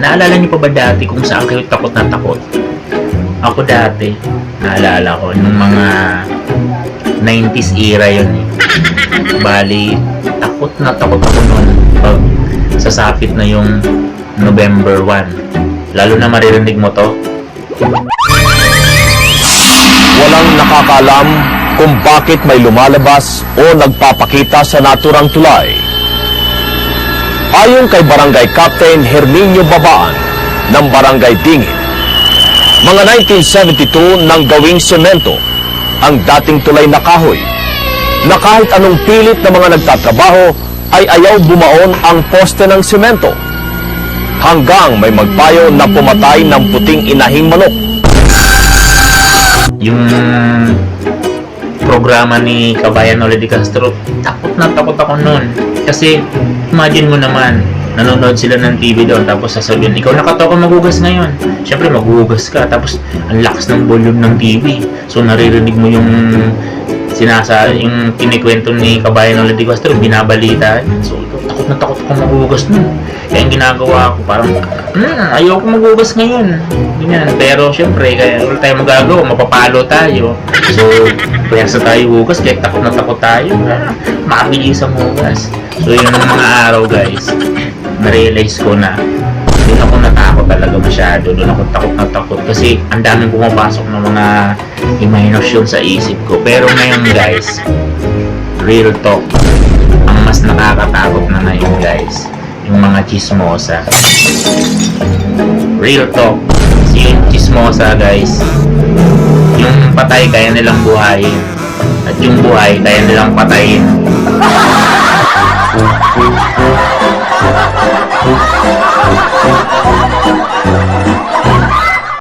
Naalala niyo pa ba dati kung saan kayo takot na takot? Ako dati, naalala ko, nung mga 90s era yun eh. Bali, takot na takot ako noon pag sasapit na yung November 1. Lalo na maririnig mo to. Walang nakakalam kung bakit may lumalabas o nagpapakita sa naturang tulay. Ayon kay Barangay Captain Herminio Babaan ng Barangay Dingin, mga 1972 nang gawing semento ang dating tulay na kahoy na kahit anong pilit ng mga nagtatrabaho ay ayaw bumaon ang poste ng semento hanggang may magpayo na pumatay ng puting inahing manok. Yung programa ni Kabayan Noli de Castro, takot na takot ako noon. Kasi, imagine mo naman, nanonood sila ng TV doon, tapos sasabihin, ikaw nakatawa ka magugas ngayon. Siyempre, magugas ka, tapos ang lakas ng volume ng TV. So, naririnig mo yung sinasa, yung kinikwento ni Kabayan Noli de Castro, binabalita. So, na takot ako magugas noon. Kaya ginagawa ko, parang, hmm, ayoko magugas ngayon. Ganyan. Pero syempre, kaya wala tayong magagawa, mapapalo tayo. So, pwersa tayo hugas, kaya takot na takot tayo. Ah, mabilis ang hugas. So, yun ang mga araw, guys. Na-realize ko na doon ako natakot talaga masyado. Doon ako takot na takot kasi ang daming pumapasok ng mga imahinasyon sa isip ko. Pero ngayon, guys, real talk, chismosa. Real talk. Kasi yung chismosa, guys, yung patay kaya nilang buhayin. At yung buhay kaya nilang patayin.